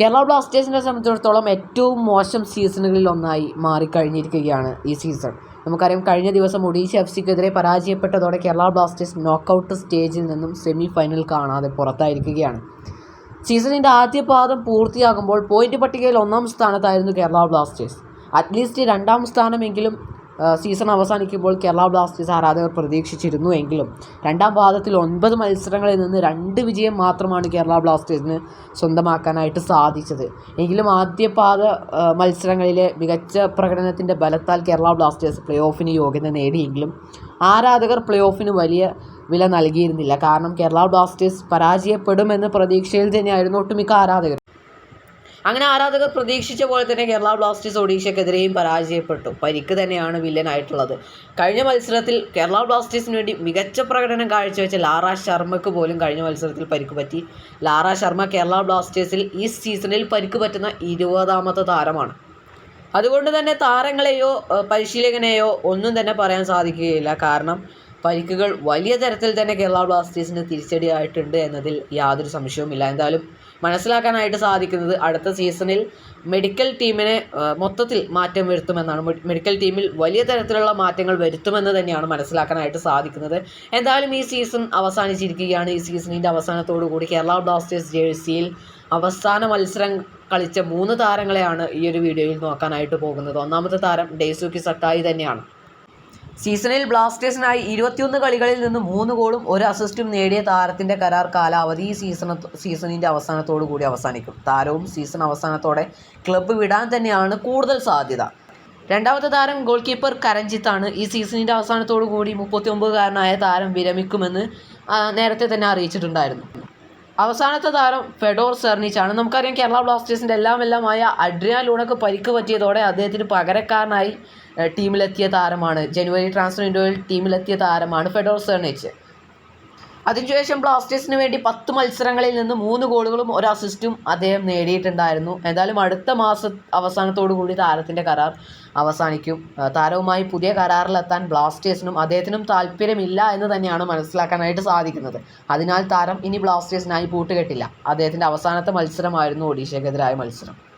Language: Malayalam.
കേരള ബ്ലാസ്റ്റേഴ്സിനെ സംബന്ധിച്ചിടത്തോളം ഏറ്റവും മോശം സീസണുകളിൽ ഒന്നായി മാറിക്കഴിഞ്ഞിരിക്കുകയാണ് ഈ സീസൺ നമുക്കറിയാം കഴിഞ്ഞ ദിവസം ഒഡീഷ എഫ് സിക്കെതിരെ പരാജയപ്പെട്ടതോടെ കേരള ബ്ലാസ്റ്റേഴ്സ് നോക്കൗട്ട് സ്റ്റേജിൽ നിന്നും സെമി ഫൈനൽ കാണാതെ പുറത്തായിരിക്കുകയാണ്. സീസണിന്റെ ആദ്യ പാദം പൂർത്തിയാകുമ്പോൾ പോയിന്റ് പട്ടികയിൽ ഒന്നാം സ്ഥാനത്തായിരുന്നു കേരള ബ്ലാസ്റ്റേഴ്സ് അറ്റ്ലീസ്റ്റ് രണ്ടാം സ്ഥാനമെങ്കിലും സീസൺ അവസാനിക്കുമ്പോൾ കേരള ബ്ലാസ്റ്റേഴ്സ് ആരാധകർ പ്രതീക്ഷിച്ചിരുന്നു എങ്കിലും രണ്ടാം പാദത്തിൽ ഒൻപത് മത്സരങ്ങളിൽ നിന്ന് രണ്ട് വിജയം മാത്രമാണ് കേരള ബ്ലാസ്റ്റേഴ്സിന് സ്വന്തമാക്കാനായിട്ട് സാധിച്ചത്. എങ്കിലും ആദ്യ പാദ മത്സരങ്ങളിലെ മികച്ച പ്രകടനത്തിന്റെ ബലത്താൽ കേരള ബ്ലാസ്റ്റേഴ്സ് പ്ലേ ഓഫിന് യോഗ്യത നേടിയെങ്കിലും ആരാധകർ പ്ലേ ഓഫിന് വലിയ വില നൽകിയിരുന്നില്ല. കാരണം കേരള ബ്ലാസ്റ്റേഴ്സ് പരാജയപ്പെടുമെന്ന പ്രതീക്ഷയിൽ തന്നെയായിരുന്നു ഒട്ടുമിക്ക ആരാധകർ അങ്ങനെ ആരാധകർ പ്രതീക്ഷിച്ച പോലെ തന്നെ കേരള ബ്ലാസ്റ്റേഴ്സ് ഒഡീഷയ്ക്കെതിരെയും പരാജയപ്പെട്ടു. പരിക്ക് തന്നെയാണ് വില്ലനായിട്ടുള്ളത്. കഴിഞ്ഞ മത്സരത്തിൽ കേരള ബ്ലാസ്റ്റേഴ്സിന് വേണ്ടി മികച്ച പ്രകടനം കാഴ്ചവെച്ച ലാറ ശർമ്മയ്ക്ക് പോലും കഴിഞ്ഞ മത്സരത്തിൽ പരിക്ക് പറ്റി. ലാറ ശർമ്മ കേരള ബ്ലാസ്റ്റേഴ്സിൽ ഈ സീസണിൽ പരിക്ക് പറ്റുന്ന ഇരുപതാമത്തെ താരമാണ്. അതുകൊണ്ട് തന്നെ താരങ്ങളെയോ പരിശീലകനെയോ ഒന്നും തന്നെ പറയാൻ സാധിക്കുകയില്ല. കാരണം പരിക്കുകൾ വലിയ തരത്തിൽ തന്നെ കേരള ബ്ലാസ്റ്റേഴ്സിന് തിരിച്ചടിയായിട്ടുണ്ട് എന്നതിൽ യാതൊരു സംശയവുമില്ല. എന്തായാലും മനസ്സിലാക്കാനായിട്ട് സാധിക്കുന്നത് അടുത്ത സീസണിൽ മെഡിക്കൽ ടീമിനെ മൊത്തത്തിൽ മാറ്റം വരുത്തുമെന്നാണ്. മെഡിക്കൽ ടീമിൽ വലിയ തരത്തിലുള്ള മാറ്റങ്ങൾ വരുത്തുമെന്ന് തന്നെയാണ് മനസ്സിലാക്കാനായിട്ട് സാധിക്കുന്നത്. എന്തായാലും ഈ സീസൺ അവസാനിച്ചിരിക്കുകയാണ്. ഈ സീസണിന്റെ അവസാനത്തോടു കൂടി കേരള ബ്ലാസ്റ്റേഴ്സ് ജേഴ്സിയിൽ അവസാന മത്സരം കളിച്ച മൂന്ന് താരങ്ങളെയാണ് ഈ ഒരു വീഡിയോയിൽ നോക്കാനായിട്ട് പോകുന്നത്. ഒന്നാമത്തെ താരം ഡെയ്സുക്കി സട്ടായി തന്നെയാണ്. സീസണിൽ ബ്ലാസ്റ്റേഴ്സിനായി ഇരുപത്തിയൊന്ന് കളികളിൽ നിന്ന് മൂന്ന് ഗോളും ഒരു അസിസ്റ്റും നേടിയ താരത്തിന്റെ കരാർ കാലാവധി ഈ സീസണ സീസണിന്റെ അവസാനത്തോടു കൂടി അവസാനിക്കും. താരവും സീസൺ അവസാനത്തോടെ ക്ലബ്ബ് വിടാൻ തന്നെയാണ് കൂടുതൽ സാധ്യത. രണ്ടാമത്തെ താരം ഗോൾ കീപ്പർ കരഞ്ജിത്താണ് ഈ സീസണിന്റെ അവസാനത്തോടു കൂടി മുപ്പത്തി ഒമ്പതുകാരനായ താരം വിരമിക്കുമെന്ന് നേരത്തെ തന്നെ അറിയിച്ചിട്ടുണ്ടായിരുന്നു. അവസാനത്തെ താരം ഫെഡോർ സെർണിച്ചാണ്. നമുക്കറിയാം കേരള ബ്ലാസ്റ്റേഴ്സിന്റെ എല്ലാം എല്ലാമായ അഡ്രിയാൻ ലൂണക്ക് പരിക്ക് പറ്റിയതോടെ അദ്ദേഹത്തിന് പകരക്കാരനായി ടീമിലെത്തിയ താരമാണ്. ജനുവരി ട്രാൻസ്ഫർ വിൻഡോയിൽ ടീമിലെത്തിയ താരമാണ് ഫെഡോർ സെർണിച്ച്. അതിനുശേഷം ബ്ലാസ്റ്റേഴ്സിന് വേണ്ടി പത്ത് മത്സരങ്ങളിൽ നിന്ന് മൂന്ന് ഗോളുകളും ഒരു അസിസ്റ്റും അദ്ദേഹം നേടിയിട്ടുണ്ടായിരുന്നു. എന്തായാലും അടുത്ത മാസ അവസാനത്തോടു കൂടി താരത്തിന്റെ കരാർ അവസാനിക്കും. താരവുമായി പുതിയ കരാറിലെത്താൻ ബ്ലാസ്റ്റേഴ്സിനും അദ്ദേഹത്തിനും താല്പര്യമില്ല എന്ന് തന്നെയാണ് മനസ്സിലാക്കാനായിട്ട് സാധിക്കുന്നത്. അതിനാൽ താരം ഇനി ബ്ലാസ്റ്റേഴ്സിനായി പൂട്ടുകെട്ടില്ല. അദ്ദേഹത്തിന്റെ അവസാനത്തെ മത്സരമായിരുന്നു ഒഡീഷയ്ക്കെതിരായ മത്സരം.